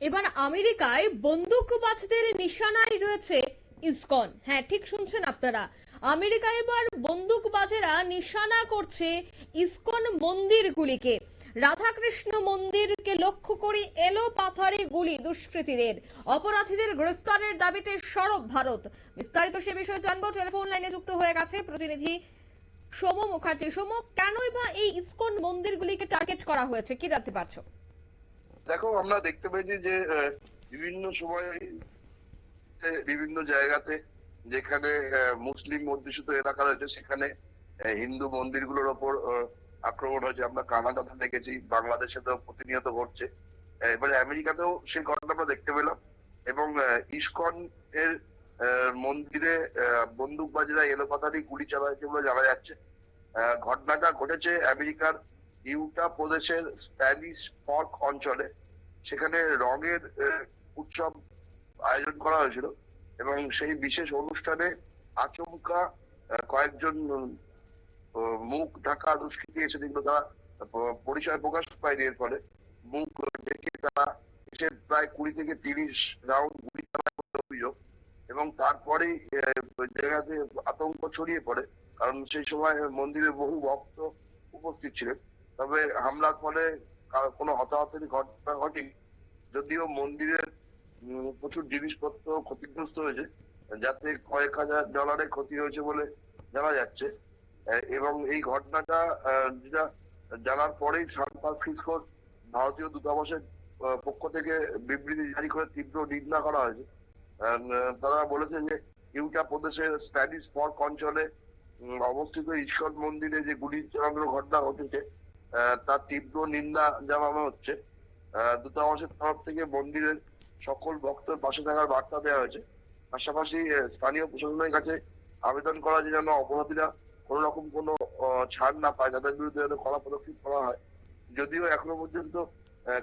এবার আমেরিকায় বন্দুকবাজদের নিশানায় রয়েছে ইসকন। হ্যাঁ ঠিক শুনছেন আপনারা। আমেরিকায় এবার বন্দুকবাজেরা নিশানা করছে ইসকন মন্দিরগুলিকে। রাধাকৃষ্ণ মন্দিরকে লক্ষ্য করে এলো পাথারে গুলি দুষ্কৃতীদের। অপরাধীদের গ্রেফতারের দাবিতে সরব ভারত। বিস্তারিত সে বিষয়ে জানব। টেলিফোন লাইনে যুক্ত হয়ে গেছে প্রতিনিধি সোম মুখার্জি। সোম, কেনই বা এই ইসকন মন্দিরগুলিকে টার্গেট করা হয়েছে? কি জানতে পারছ? দেখো, আমরা দেখতে পেয়েছি যে বিভিন্ন সময়ে বিভিন্ন জায়গাতে যেখানে মুসলিম অধ্যুষিত এলাকা রয়েছে, সেখানে হিন্দু মন্দিরগুলোর ওপর আক্রমণ হয়েছে। আমরা কানাডাতে দেখেছি বাংলাদেশে তো প্রতিনিয়ত ঘটছে। এবারে আমেরিকাতেও সেই ঘটনা আমরা দেখতে পেলাম। এবং ইসকন এর মন্দিরে বন্দুকবাজরা এলোপাতারি গুলি চালাচ্ছে বলে জানা যাচ্ছে। ঘটনাটা ঘটেছে আমেরিকার ইউটা প্রদেশের স্প্যানিশ ফর্ক অঞ্চলে। সেখানে রঙের উৎসব আয়োজন করা হয়েছিল এবং সেই বিশেষ অনুষ্ঠানে আচমকা কয়েকজন মুখ ঢাকা দুষ্কৃতী এসে যেগুলো তারা পরিচয় প্রকাশ পায়নি এর ফলে মুখ ঢেকে তারা এসে প্রায় কুড়ি থেকে তিরিশ রাউন্ড গুলি অভিযোগ এবং তারপরেই জায়গাতে আতঙ্ক ছড়িয়ে পড়ে, কারণ সেই সময় মন্দিরে বহু ভক্ত উপস্থিত ছিলেন। তবে হামলার ফলে কোনো হতাহতের ঘটনা ঘটেনি। যদিও মন্দিরের প্রচুর জিনিসপত্র ক্ষতিগ্রস্ত হয়েছে, যাতে কয়েক হাজার ডলারের ক্ষতি হয়েছে বলে জানা যাচ্ছে। এবং এই ঘটনাটা যেটা জানার পরেই সান ফ্রান্সিসকোর ভারতীয় দূতাবাসের পক্ষ থেকে বিবৃতি জারি করে তীব্র নিন্দা করা হয়েছে। তারা বলেছে যে ইউটা প্রদেশের স্প্যানিশ ফর্ক অঞ্চলে অবস্থিত ঈশ্বর মন্দিরে যে গুলি চালানোর ঘটনা ঘটেছে তার তীব্র নিন্দা জানানো হচ্ছে। দূতাবাসের তরফ থেকে মন্দিরের সকল ভক্তের পাশে থাকার বার্তা দেওয়া হয়েছে। পাশাপাশি স্থানীয় প্রশাসনের কাছে আবেদন করা যে যেন অপরাধীরা কোনো রকম কোনো ছাড় না পায়, তাদের বিরুদ্ধে যেন কড়া পদক্ষেপ করা হয়। যদিও এখনও পর্যন্ত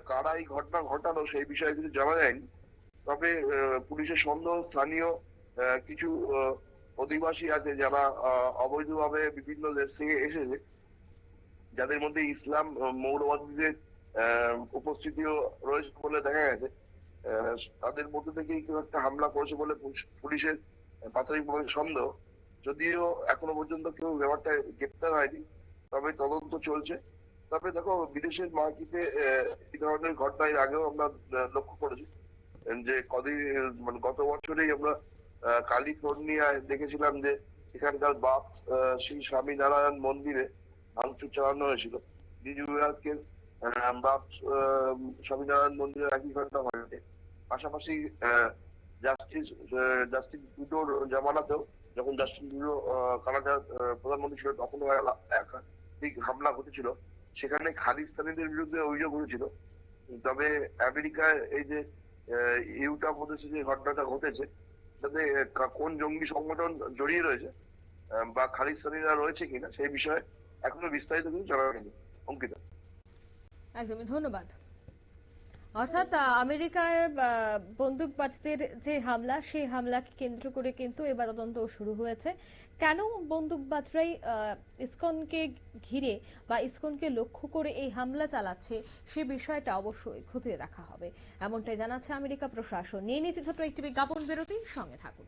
কারা এই ঘটনা ঘটালো সেই বিষয়ে কিছু জানা যায়নি। তবে পুলিশের সন্দেহ স্থানীয় কিছু অধিবাসী আছে যারা অবৈধভাবে বিভিন্ন দেশ থেকে এসেছে। যাদের মধ্যে ইসলাম মৌলবাদীদের উপস্থিতিও রয়েছে বলে দেখা গেছে। তাদের মধ্যে থেকেই কেউ একটা হামলা করেছে বলে পুলিশ- পুলিশের প্রাথমিকভাবে সন্দেহ। যদিও এখনও পর্যন্ত কেউ ব্যাপারটা গ্রেপ্তার হয়নি তবে তদন্ত চলছে। তবে দেখো বিদেশের মার্কেটে এই ধরনের ঘটনা এর আগেও আমরা লক্ষ্য করেছি। যে কদিন মানে গত বছরেই আমরা আহ, ক্যালিফোর্নিয়ায় দেখেছিলাম যে এখানকার বাপ শ্রী স্বামীনারায়ণ মন্দিরে ভাঙচুর চালানো হয়েছিল। স্বামীনারায়ণ মন্দিরে একই ঘটনা ঘটে পাশাপাশি জাস্টিস জাস্টিস ট্রুডোর জামানাতেও যখন জাস্টিন আহ, কানাডার প্রধানমন্ত্রী ছিল হামলা ঘটেছিল। সেখানে খালিস্তানিদের বিরুদ্ধে অভিযোগ উঠেছিল তবে আমেরিকায় এই যে ইউটা প্রদেশে যে ঘটনাটা ঘটেছে তাতে কোন জঙ্গি সংগঠন জড়িয়ে রয়েছে বা খালিস্তানিরা রয়েছে কিনা সেই বিষয়ে এখনও বিস্তারিত কিছু জানা যায়নি অঙ্কিতা। একদমই, ধন্যবাদ। অর্থাৎ আমেরিকার বন্দুকবাজদের যে হামলা, সেই হামলাকে কেন্দ্র করে কিন্তু এবার তদন্ত শুরু হয়েছে। কেন বন্দুকবাজরাই ইসকনকে ঘিরে বা ইসকনকে লক্ষ্য করে এই হামলা চালাচ্ছে, সে বিষয়টা অবশ্যই খতিয়ে দেখা হবে। এমনটাই জানাচ্ছে আমেরিকা প্রশাসন। নিয়ে নিচ্ছে ছোট্ট একটি বিজ্ঞাপন বিরতি, সঙ্গে থাকুন।